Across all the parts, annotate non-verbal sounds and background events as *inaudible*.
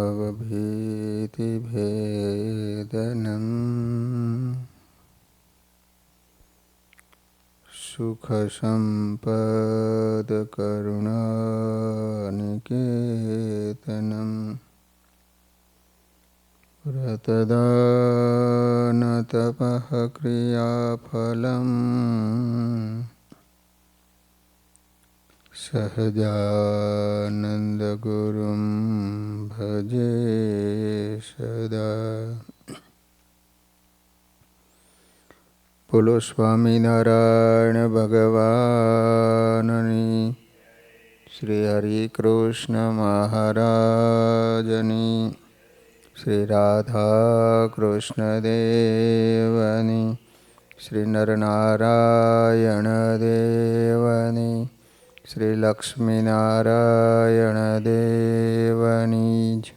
भवभीतिभेदनम् सुखसम्पदकरुणानिकेतनम् व्रतदानतपः क्रियाफलम् सहजानन्दगुरुं भजे सदा બોલો સ્વામિનારાયણ ભગવાનની શ્રી હરિકૃષ્ણ મહારાજની શ્રી રાધા કૃષ્ણ દેવની શ્રી નરનારાયણ દેવની શ્રી લક્ષ્મીનારાયણ દેવની જ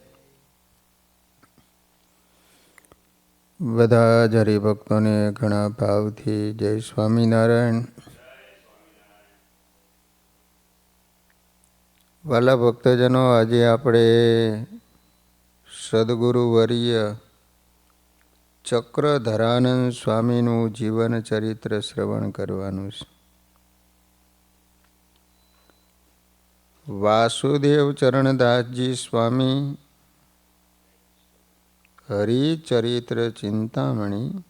બધા જ હરિભક્તોને ઘણા ભાવથી જય સ્વામિનારાયણ. વાલા ભક્તજનો, આજે આપણે સદગુરુ વર્ય ચક્રધરાનંદ સ્વામીનું જીવન ચરિત્ર શ્રવણ કરવાનું છે. વાસુદેવ ચરણદાસજી સ્વામી, હરિચરિત્ર ચિંતામણી,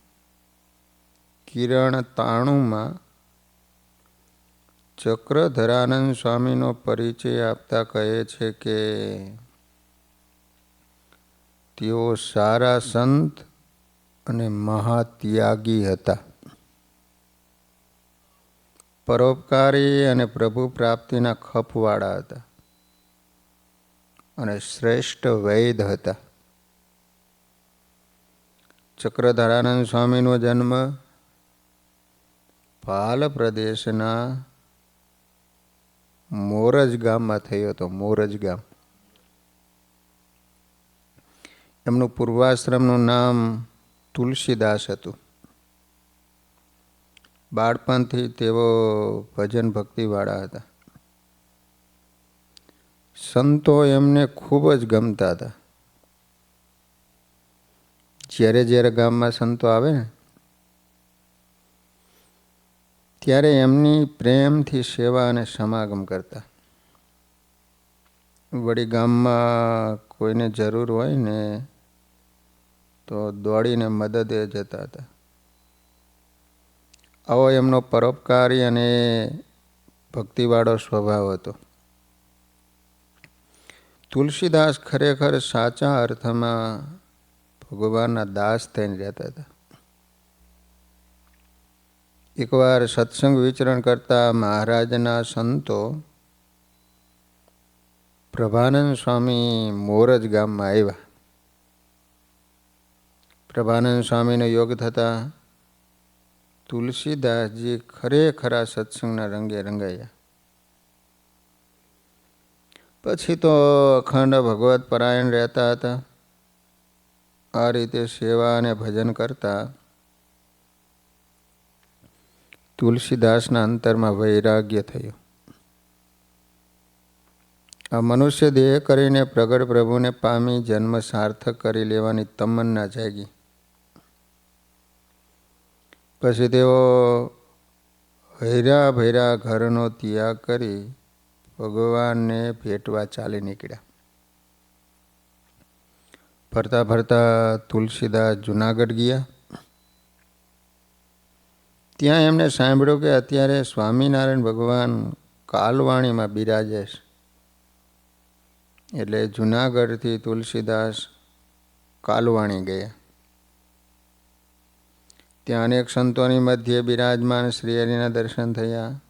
કિરણ તાણુમાં, ચક્રધરાનંદ સ્વામીનો પરિચય આપતા કહે છે કે તેઓ સારા સંત અને મહાત્યાગી હતા. પરોપકારી અને પ્રભુ પ્રાપ્તિના ખપવાળા હતા અને શ્રેષ્ઠ વૈદ હતા. ચક્રધરાનંદ સ્વામીનો જન્મ પાલ પ્રદેશના મોરજ ગામમાં થયો હતો, મોરજ ગામ. એમનું પૂર્વાશ્રમનું નામ તુલસીદાસ હતું. બાળપણથી તેઓ ભજન ભક્તિવાળા હતા. સંતો એમને ખૂબ જ ગમતા હતા. જ્યારે જ્યારે ગામમાં સંતો આવે ને, ત્યારે એમની પ્રેમથી સેવા અને સમાગમ કરતા. વળી ગામમાં કોઈને જરૂર હોય ને, તો દોડીને મદદે જતા હતા. આવો એમનો પરોપકારી અને ભક્તિવાળો સ્વભાવ હતો. તુલસીદાસ ખરેખર સાચા અર્થમાં ભગવાનના દાસ થઈને રહેતા હતા. એકવાર સત્સંગ વિચરણ કરતા મહારાજના સંતો પ્રભાનંદ સ્વામી મોરજ ગામમાં આવ્યા. પ્રભાનંદ સ્વામીનો યોગ થતા તુલસીદાસજી ખરેખરા સત્સંગના રંગે રંગાયા. પછી તો અખંડ ભગવત પરાયણ રહેતા હતા. આ રીતે સેવા અને ભજન કરતા. તુલસીદાસના અંતરમાં વૈરાગ્ય થયું. આ મનુષ્ય દેહ કરીને પ્રગટ પ્રભુને પામી જન્મ સાર્થક કરી લેવાની તમન્ના જાગી. પછી તેઓ હૈરા ભૈરા ઘરનો ત્યાગ કરી ભગવાનને ભેટવા ચાલી નીકળ્યા. ફરતા ફરતા તુલસીદાસ જુનાગઢ ગયા. ત્યાં એમને સાંભળ્યું કે અત્યારે સ્વામિનારાયણ ભગવાન કાલવાણીમાં બિરાજે છે. એટલે જુનાગઢથી તુલસીદાસ કાલવાણી ગયા. ત્યાં અનેક સંતોની મધ્યે બિરાજમાન શ્રી હરિના દર્શન થયા.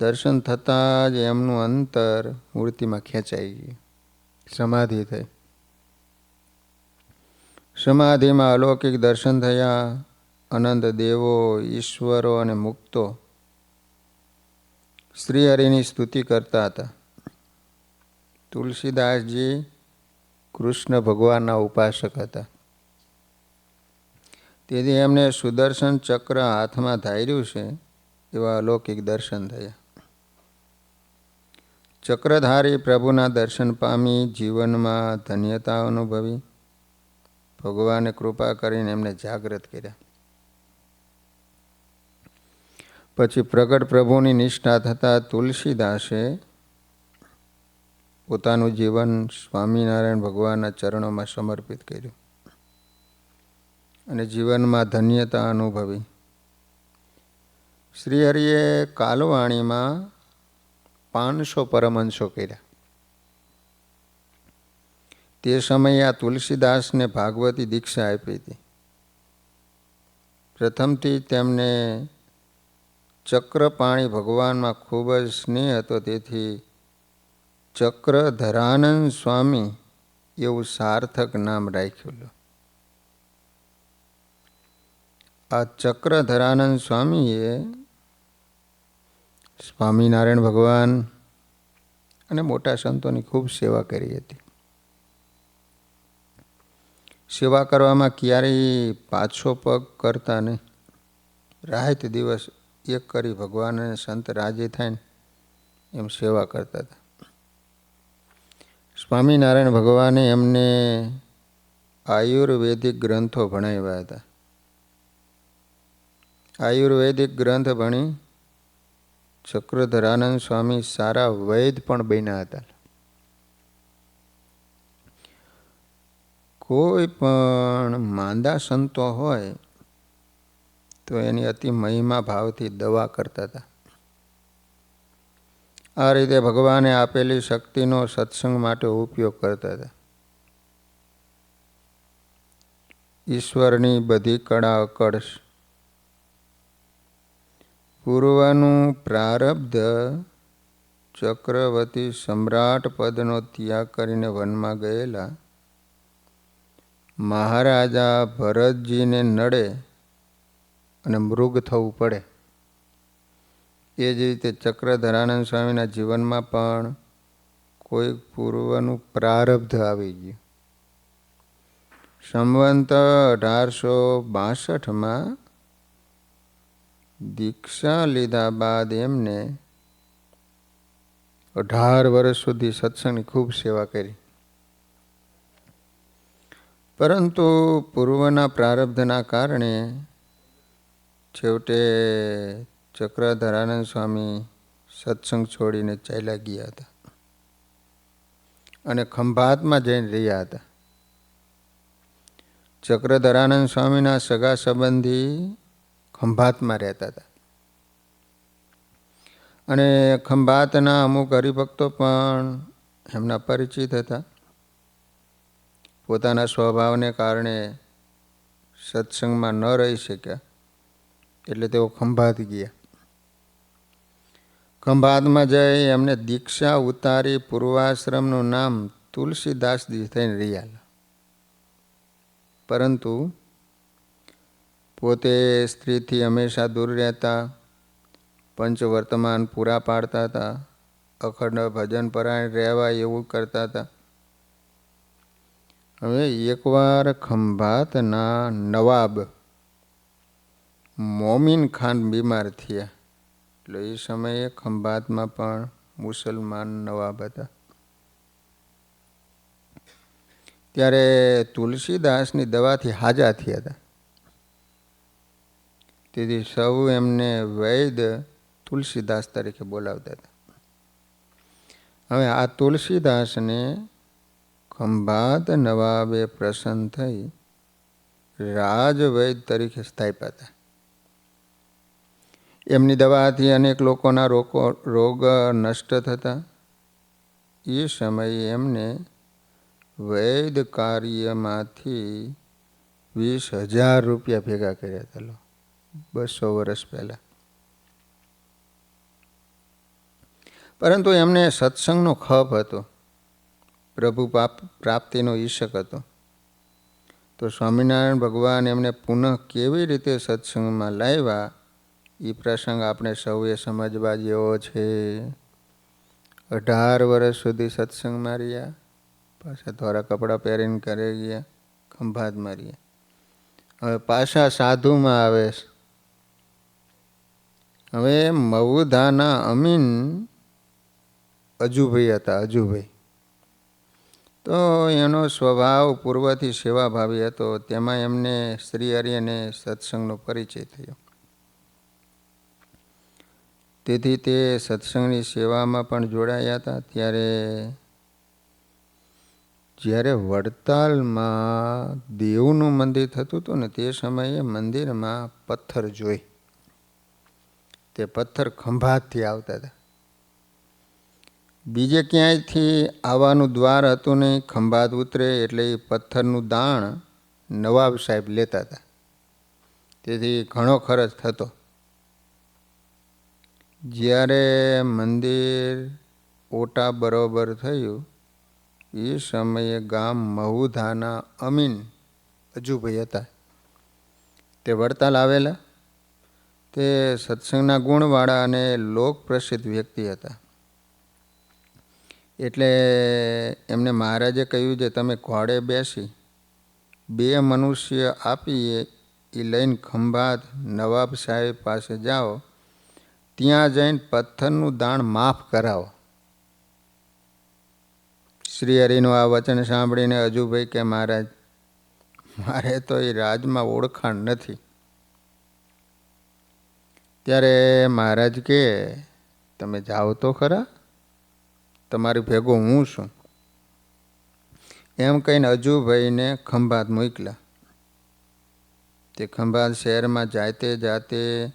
દર્શન થતાં જ એમનું અંતર મૂર્તિમાં ખેંચાઈ ગયું. સમાધિ થઈ. સમાધિમાં અલૌકિક દર્શન થયા. અનંત દેવો, ઈશ્વરો અને મુક્તો શ્રી હરિની સ્તુતિ કરતા હતા. તુલસીદાસજી કૃષ્ણ ભગવાનના ઉપાસક હતા. તેથી એમને સુદર્શન ચક્ર હાથમાં ધાર્યું છે, એવા અલૌકિક દર્શન થયા. ચક્રધારી પ્રભુના દર્શન પામી જીવનમાં ધન્યતા અનુભવી. ભગવાને કૃપા કરીને એમને જાગૃત કર્યા. પછી પ્રગટ પ્રભુની નિષ્ઠા થતાં તુલસીદાસે પોતાનું જીવન સ્વામિનારાયણ ભગવાનના ચરણોમાં સમર્પિત કર્યું. અને જીવનમાં ધન્યતા અનુભવી. શ્રીહરિએ કાલવાણીમાં પાંચસો પરમહંસો કર્યા. તે સમયે આ તુલસીદાસને ભાગવતી દીક્ષા આપી હતી. પ્રથમથી તેમને ચક્રપાણી ભગવાનમાં ખૂબ જ સ્નેહ હતો, તેથી ચક્રધરાનંદ સ્વામી એવું સાર્થક નામ રાખ્યું. આ ચક્રધરાનંદ સ્વામીએ સ્વામિનારાયણ ભગવાન અને મોટા સંતોની ખૂબ સેવા કરી હતી. સેવા કરવામાં ક્યારેય પાછો પગ કરતા નહીં. રાહત દિવસ એક કરી ભગવાન અને સંત રાજી થાય ને એમ સેવા કરતા હતા. સ્વામિનારાયણ ભગવાને એમને આયુર્વેદિક ગ્રંથો ભણાવ્યા હતા. આયુર્વેદિક ગ્રંથ ભણી ચક્રધરાનંદ સ્વામી સારા વૈદ પણ બન્યા હતા. કોઈ પણ માંદા સંતો હોય તો એની અતિ મહિમા ભાવથી દવા કરતા હતા. આ રીતે ભગવાને આપેલી શક્તિનો સત્સંગ માટે ઉપયોગ કરતા હતા. ઈશ્વરની બધી કળા અકળ પૂર્વનું પ્રારબ્ધ ચક્રવર્તી સમ્રાટ પદનો ત્યાગ કરીને વનમાં ગયેલા. મહારાજા ભરતજીને નડે અને મૃગ થવું પડે. એ જ રીતે ચક્રધરાનંદ સ્વામીના જીવનમાં પણ કોઈ પૂર્વનું પ્રારબ્ધ આવી ગયું. સંવંત અઢારસો બાસઠમાં દીક્ષા લીધા બાદ એમને અઢાર વર્ષ સુધી સત્સંગની ખૂબ સેવા કરી. પરંતુ પૂર્વના પ્રારબ્ધના કારણે છેવટે ચક્રધરાનંદ સ્વામી સત્સંગ છોડીને ચાલ્યા ગયા હતા અને ખંભાતમાં જઈને રહ્યા હતા. ચક્રધરાનંદ સ્વામીના સગા સંબંધી ખંભાતમાં રહેતા હતા. અને ખંભાતના અમુક હરિભક્તો પણ એમના પરિચિત હતા. પોતાના સ્વભાવને કારણે સત્સંગમાં ન રહી શક્યા, એટલે તેઓ ખંભાત ગયા. ખંભાતમાં જઈ એમને દીક્ષા ઉતારી પૂર્વાશ્રમનું નામ તુલસીદાસજી થઈને રહ્યા પરંતુ પોતે સ્ત્રીથી હંમેશા દૂર રહેતા પંચવર્તમાન પૂરા પાડતા હતા, અખંડ ભજન પરાયણ રહેવા એવું કરતા હતા. હવે એકવાર ખંભાતના નવાબ મોમિન ખાન બીમાર થયા, એટલે એ સમયે ખંભાતમાં પણ મુસલમાન નવાબ હતા. ત્યારે તુલસીદાસની દવાથી હાજા થયા હતા. તેથી સૌ એમને વૈદ તુલસીદાસ તરીકે બોલાવતા હતા. હવે આ તુલસીદાસને ખંભાત નવાબે પ્રસન્ન થઈ રાજવૈદ તરીકે સ્થાપ્યા હતા. એમની દવાથી અનેક લોકોના રોગો રોગ નષ્ટ થતા એ સમયે એમને વૈદ કાર્યમાંથી વીસ હજાર રૂપિયા ભેગા કર્યા હતા. બસો વર્ષ પહેલાં. પરંતુ એમને સત્સંગનો ખપ હતો. પ્રભુ પાપ, પ્રાપ્તિનો ઈશક હતો. તો સ્વામિનારાયણ ભગવાન એમને પુનઃ કેવી રીતે સત્સંગમાં લાવ્યા? એ પ્રસંગ આપણે સૌએ સમજવા જેવો છે. અઢાર વર્ષ સુધી સત્સંગમાં રહ્યા, પાછા થોડા કપડાં પહેરીને કરે ગયા, ખંભાત માર્યા હવે પાછા સાધુમાં આવે હવે મવુધાના અમીન અજુભાઈ હતા, અજુભાઈ. તો એનો સ્વભાવ પૂર્વથી સેવાભાવી હતો, તેમાં એમને શ્રી હરિ અને સત્સંગનો પરિચય થયો. તેથી તે સત્સંગની સેવામાં પણ જોડાયા હતા, ત્યારે જ્યારે વડતાલમાં દેવનું મંદિર થતું હતું ને, તે સમયે મંદિરમાં પથ્થર જોઈ. તે પથ્થર ખંભાતથી આવતા હતા. બીજે ક્યાંયથી આવવાનું દ્વાર હતું નહીં, ખંભાત ઉતરે એટલે એ પથ્થરનું દાણ નવાબ સાહેબ લેતા હતા. તેથી ઘણો ખર્ચ થતો. જ્યારે મંદિર ઓટા બરોબર થયું, એ સમયે ગામ મહુધાના અમીન અજુભાઈ હતા. તે વડતાલ આવેલા. તે સત્સંગના ગુણવાળા અને લોક પ્રસિદ્ધ વ્યક્તિ હતા. એટલે એમને મહારાજે કહ્યું છે તમે ઘોડે બેસી બે મનુષ્ય આપીએ એ લઈને ખંભાત નવાબ સાહેબ પાસે જાઓ, ત્યાં જઈને પથ્થરનું દાણ માફ કરાવો. શ્રી હરિનું આ વચન સાંભળીને અજુભાઈ કે મહારાજ, મારે તો એ રાજમાં ઓળખાણ નથી. ત્યારે મહારાજ કે, તમે જાઓ તો ખરા, તમારી ભેગો હું છું. એમ કહીને અજુભાઈને ખંભાત મોકલા તે ખંભાત શહેરમાં જાતે જાતે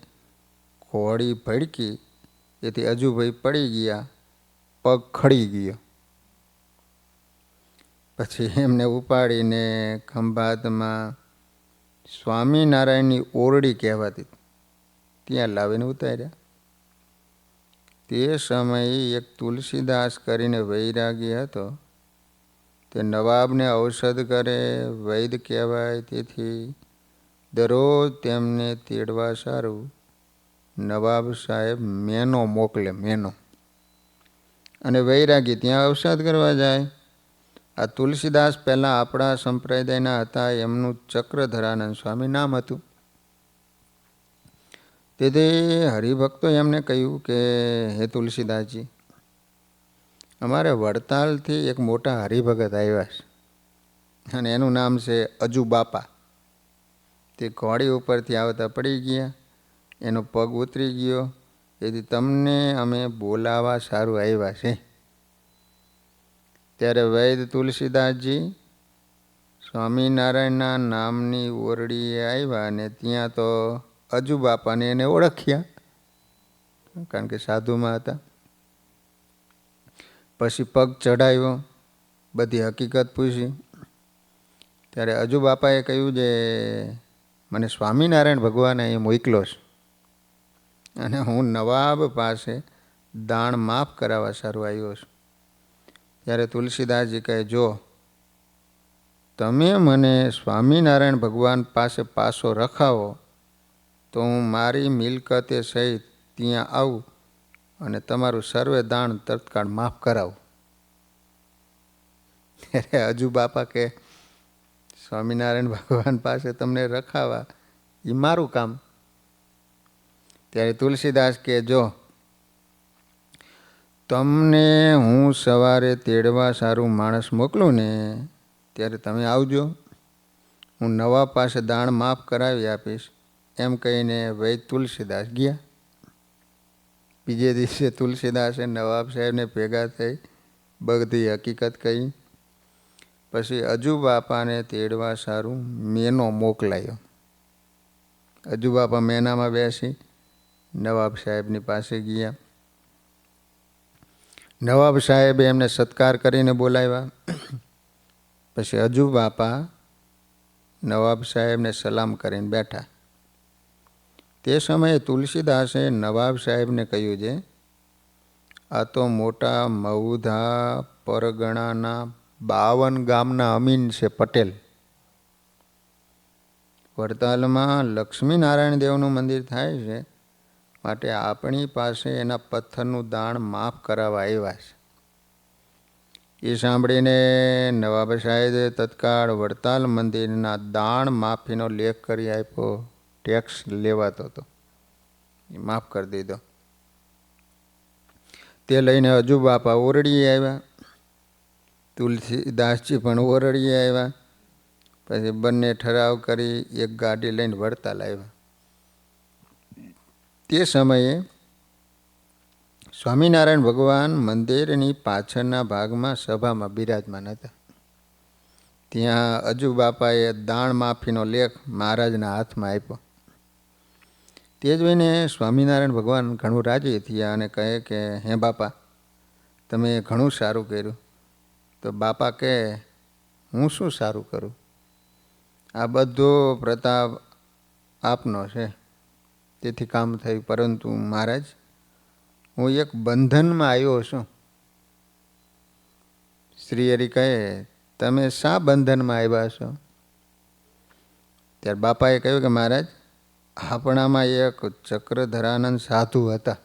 ઘોડી ભડકી, એથી અજુભાઈ પડી ગયા, પગ ખડી ગયો. પછી એમને ઉપાડીને ખંભાતમાં સ્વામિનારાયણની ઓરડી કહેવાતી. ત્યાં લાવીને ઉતાર્યા. તે સમયે એક તુલસીદાસ કરીને વૈરાગી હતો તે નવાબને ઔષધ કરે, વૈદ કહેવાય, તેથી દરરોજ તેમને તેડવા સારું. નવાબ સાહેબ મેનો મોકલે, મેનો. અને વૈરાગી ત્યાં ઔષધ કરવા જાય. આ તુલસીદાસ પહેલાં આપણા સંપ્રદાયના હતા, એમનું ચક્રધરાનંદ સ્વામી નામ હતું. તેથી હરિભક્તો એમને કહ્યું કે, હે તુલસીદાસજી, અમારે વડતાલથી એક મોટા હરિભગત આવ્યા છે અને એનું નામ છે અજુ બાપા તે ઘોડી ઉપરથી આવતા પડી ગયા, એનો પગ ઉતરી ગયો તેથી તમને અમે બોલાવા સારું આવ્યા છે. ત્યારે વૈદ તુલસીદાસજી સ્વામિનારાયણના નામની ઓરડીએ આવ્યા અને ત્યાં તો અજુ બાપાને એને ઓળખ્યા, કારણ કે સાધુમાં હતા. પછી પગ ચઢાવ્યો બધી હકીકત પૂછી. ત્યારે અજુ બાપાએ કહ્યું જે મને સ્વામિનારાયણ ભગવાને એ મોકલો છે. અને હું નવાબ પાસે દાણ માફ કરાવવા સારું આવ્યો છું. ત્યારે તુલસીદાસજી કહે, જો તમે મને સ્વામિનારાયણ ભગવાન પાસે પાસો રખાવો તો હું મારી મિલકતે સહિત ત્યાં આવું અને તમારું સર્વે દાણ તત્કાળ માફ કરાવું. ત્યારે હજુ બાપા કે, સ્વામિનારાયણ ભગવાન પાસે તમને રખાવા, એ મારું કામ. ત્યારે તુલસીદાસ કે, જો, તમને હું સવારે તેડવા સારું માણસ મોકલું ને, ત્યારે તમે આવજો. હું નવા પાસે દાણ માફ કરાવી આપીશ. એમ કહીને વૈદ તુલસીદાસ ગયા. બીજે દિવસે તુલસીદાસે નવાબ સાહેબને ભેગા થઈ બધી હકીકત કહી. પછી અજુ બાપાને તેડવા સારું મેનો મોકલાયો. અજુ બાપા મેનામાં બેસી નવાબ સાહેબની પાસે ગયા. નવાબ સાહેબે એમને સત્કાર કરીને બોલાવ્યા. પછી અજુ બાપા નવાબ સાહેબને સલામ કરીને બેઠા. તે સમયે તુલસીદાસે નવાબ સાહેબને કહ્યું છે આ તો મોટા મઉધા પરગણાના બાવન ગામના અમીન છે પટેલ. વડતાલમાં લક્ષ્મીનારાયણ દેવનું મંદિર થાય છે, માટે આપણી પાસે એના પથ્થરનું દાણ માફ કરાવવા આવ્યા છે. એ સાંભળીને નવાબ સાહેબે તત્કાળ વડતાલ મંદિરના દાણ માફીનો લેખ કરી આપ્યો. ટેક્સ લેવાતો હતો. એ માફ કરી દીધો. તે લઈને હજુ બાપા ઓરડીએ આવ્યા. તુલસીદાસજી પણ ઓરડીએ આવ્યા. પછી બંને ઠરાવ કરી એક ગાડી લઈને વડતાલ આવ્યા. તે સમયે સ્વામિનારાયણ ભગવાન મંદિરની પાછળના ભાગમાં સભામાં બિરાજમાન હતા. ત્યાં અજુ બાપાએ દાણ માફીનો લેખ મહારાજના હાથમાં આપ્યો. તે જોઈને સ્વામિનારાયણ ભગવાન ઘણું રાજી થયા અને કહે કે, હે બાપા, તમે ઘણું સારું કર્યું. તો બાપા કહે, હું શું સારું કરું? આ બધો પ્રતાપ આપનો છે. તેથી કામ થયું. પરંતુ મહારાજ, હું એક બંધનમાં આવ્યો છું. શ્રી હરિ કહે, તમે શા બંધનમાં આવ્યા છો? ત્યારે બાપાએ કહ્યું કે, મહારાજ આપણામાં એક ચક્રધરાનંદ સાધુ હતા.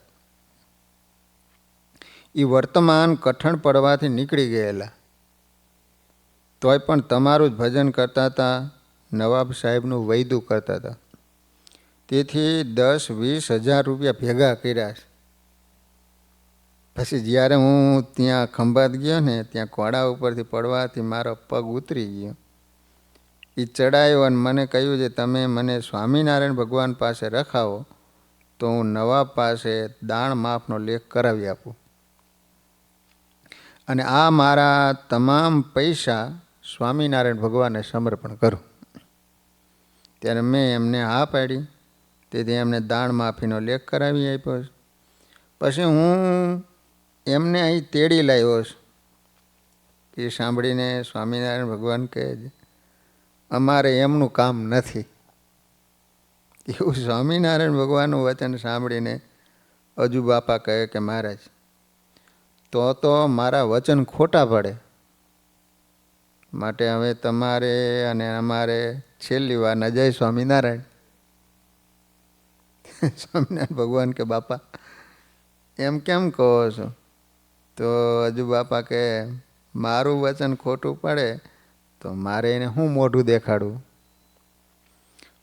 એ વર્તમાન કઠણ પડવાથી નીકળી ગયેલા. તોય પણ તમારું જ ભજન કરતા હતા, નવાબ સાહેબનું વૈદું કરતા હતા. તેથી દસ વીસ હજાર રૂપિયા ભેગા કર્યા છે. પછી જ્યારે હું ત્યાં ખંભાત ગયો ને, ત્યાં કોડા ઉપરથી પડવાથી મારો પગ ઉતરી ગયો. એ ચડાયો અને મને કહ્યું છે તમે મને સ્વામિનારાયણ ભગવાન પાસે રખાવો, તો હું નવાબ પાસે દાણ માફનો લેખ કરાવી આપું. અને આ મારા તમામ પૈસા સ્વામિનારાયણ ભગવાનને સમર્પણ કરું. ત્યારે મેં એમને હા પાડી, તેથી એમને દાણ માફીનો લેખ કરાવી આપ્યો. પછી હું એમને અહીં તેડી લાવ્યો છું. એ સાંભળીને સ્વામિનારાયણ ભગવાન કહે છે અમારે એમનું કામ નથી. એવું સ્વામિનારાયણ ભગવાનનું વચન સાંભળીને અજુ બાપા કહે કે, મહારાજ, તો તો મારા વચન ખોટા પડે. માટે હવે તમારે અને અમારે છેલ્લી વાર નજય સ્વામિનારાયણ. *laughs* સ્વામિનારાયણ ભગવાન કે, બાપા, એમ કેમ કહો છો? તો હજુ બાપા કે મારું વચન ખોટું પડે તો મારે એને હું મોઢું દેખાડું?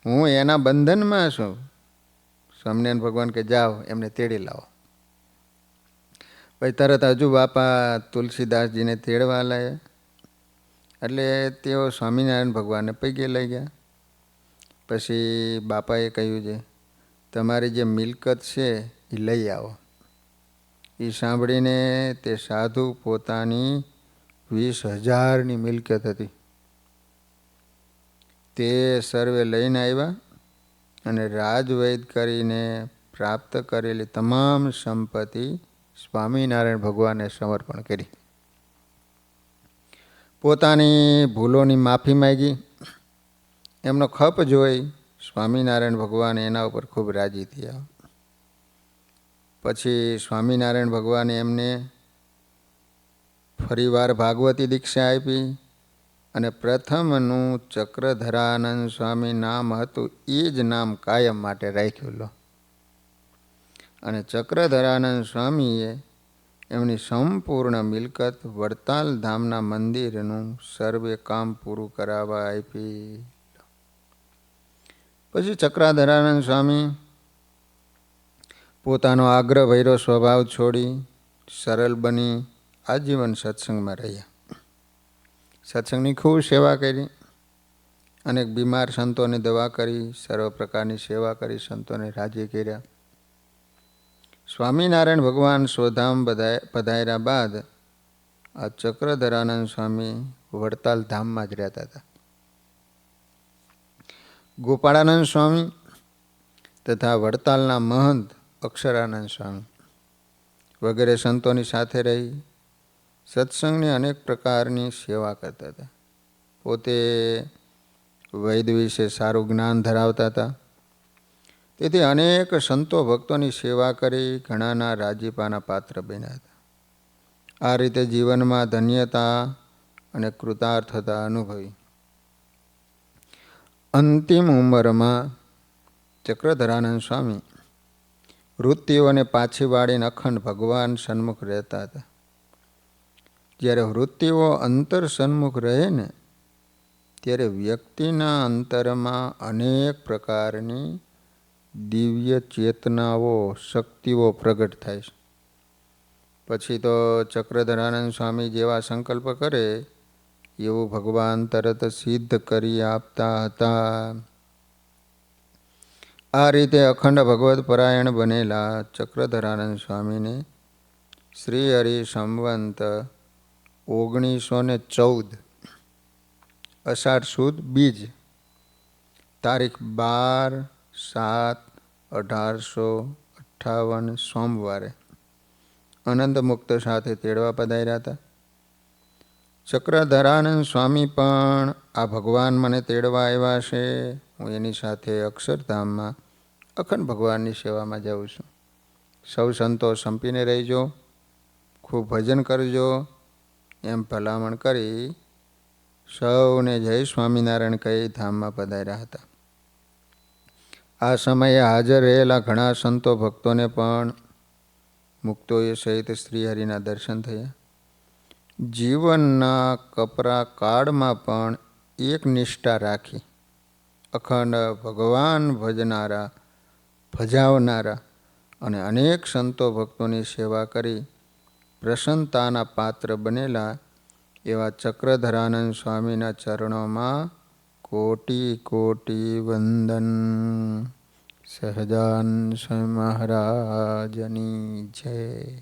હું એના બંધનમાં છું. સ્વામિનારાયણ ભગવાન કે, જાઓ, એમને તેડી લાવો. પછી તરત હજુ બાપા તુલસીદાસજીને તેડવા લાયા. એટલે તેઓ સ્વામિનારાયણ ભગવાનને પૈકે લઈ ગયા. પછી બાપાએ કહ્યું છે, તમારી જે મિલકત છે એ લઈ આવો. એ સાંભળીને તે સાધુ પોતાની વીસ હજારની મિલકત હતી. તે સર્વે લઈને આવ્યા અને રાજવૈદ કરીને પ્રાપ્ત કરેલી તમામ સંપત્તિ સ્વામિનારાયણ ભગવાનને સમર્પણ કરી. પોતાની ભૂલોની માફી માગી. એમનો ખપ જોઈ સ્વામિનારાયણ ભગવાન એના ઉપર ખૂબ રાજી થયા. પછી સ્વામિનારાયણ ભગવાને એમને ફરીવાર ભાગવતી દીક્ષા આપી. અને પ્રથમનું ચક્રધરાનંદ સ્વામી નામ હતું, એ જ નામ કાયમ માટે રાખ્યું, લો. અને ચક્રધરાનંદ સ્વામીએ એમની સંપૂર્ણ મિલકત વડતાલ ધામના મંદિરનું સર્વે કામ પૂરું કરાવવા આપી પછી ચક્રાધરાનંદ સ્વામી પોતાનો આગ્રહ ભૈરો સ્વભાવ છોડી સરળ બની આજીવન સત્સંગમાં રહ્યા. સત્સંગની ખૂબ સેવા કરી, અનેક બીમાર સંતોને દવા કરી, સર્વ પ્રકારની સેવા કરી, સંતોને રાજી કર્યા. સ્વામિનારાયણ ભગવાન સ્વધામ પધાર્યા બાદ આ ચક્રધરાનંદ સ્વામી વડતાલ ધામમાં જ રહેતા હતા. ગોપાળાનંદ સ્વામી તથા વડતાલના મહંત અક્ષરાનંદ સ્વામી વગેરે સંતોની સાથે રહી સત્સંગની અનેક પ્રકારની સેવા કરતા હતા. પોતે વૈદ વિશે સારું જ્ઞાન ધરાવતા હતા. તેથી અનેક સંતો ભક્તોની સેવા કરી ઘણાના રાજીપાના પાત્ર બન્યા હતા. આ રીતે જીવનમાં ધન્યતા અને કૃતાર્થતા અનુભવી. અંતિમ ઉંમરમાં ચક્રધરાનંદ સ્વામી વૃત્તિઓને પાછી વાળીને અખંડ ભગવાન સન્મુખ રહેતા હતા. જ્યારે વૃત્તિઓ અંતર સન્મુખ રહે ને, ત્યારે વ્યક્તિના અંતરમાં અનેક પ્રકારની દિવ્ય ચેતનાઓ, શક્તિઓ પ્રગટ થાય છે. પછી તો ચક્રધરાનંદ સ્વામી જેવા સંકલ્પ કરે, એવું ભગવાન તરત સિદ્ધ કરી આપતા હતા. આ રીતે અખંડ ભગવત પરાયણ બનેલા ચક્રધરાનંદ સ્વામીને શ્રી હરિ સંવંત ઓગણીસો ને ચૌદ. અષાઢ સુદ બીજ. તારીખ બાર સાત અઢારસો અઠ્ઠાવન સોમવારે. અનંત મુક્ત સાથે તેડવા પધાર્યા હતા. ચક્રધરાનંદ સ્વામી પણ, આ ભગવાન મને તેડવા આવ્યા છે. હું એની સાથે અક્ષરધામમાં અખંડ ભગવાનની સેવામાં જાઉં છું. સૌ સંતો સંપીને રહેજો. ખૂબ ભજન કરજો. એમ ભલામણ કરી સૌને જય સ્વામિનારાયણ કહી ધામમાં પધાર્યા હતા. આ સમયે હાજર રહેલા ઘણા સંતો ભક્તોને પણ મુક્તોએ સહિત શ્રીહરિના દર્શન થયા. જીવનના કપરા કાળમાં પણ એક નિષ્ઠા રાખી. અખંડ ભગવાન ભજનારા, ભજાવનારા અને અનેક સંતો ભક્તોની સેવા કરી પ્રસન્નતાના પાત્ર બનેલા એવા ચક્રધરાનંદ સ્વામીના ચરણોમાં કોટી કોટી વંદન. સહજાન સ્વામી મહારાજની જય.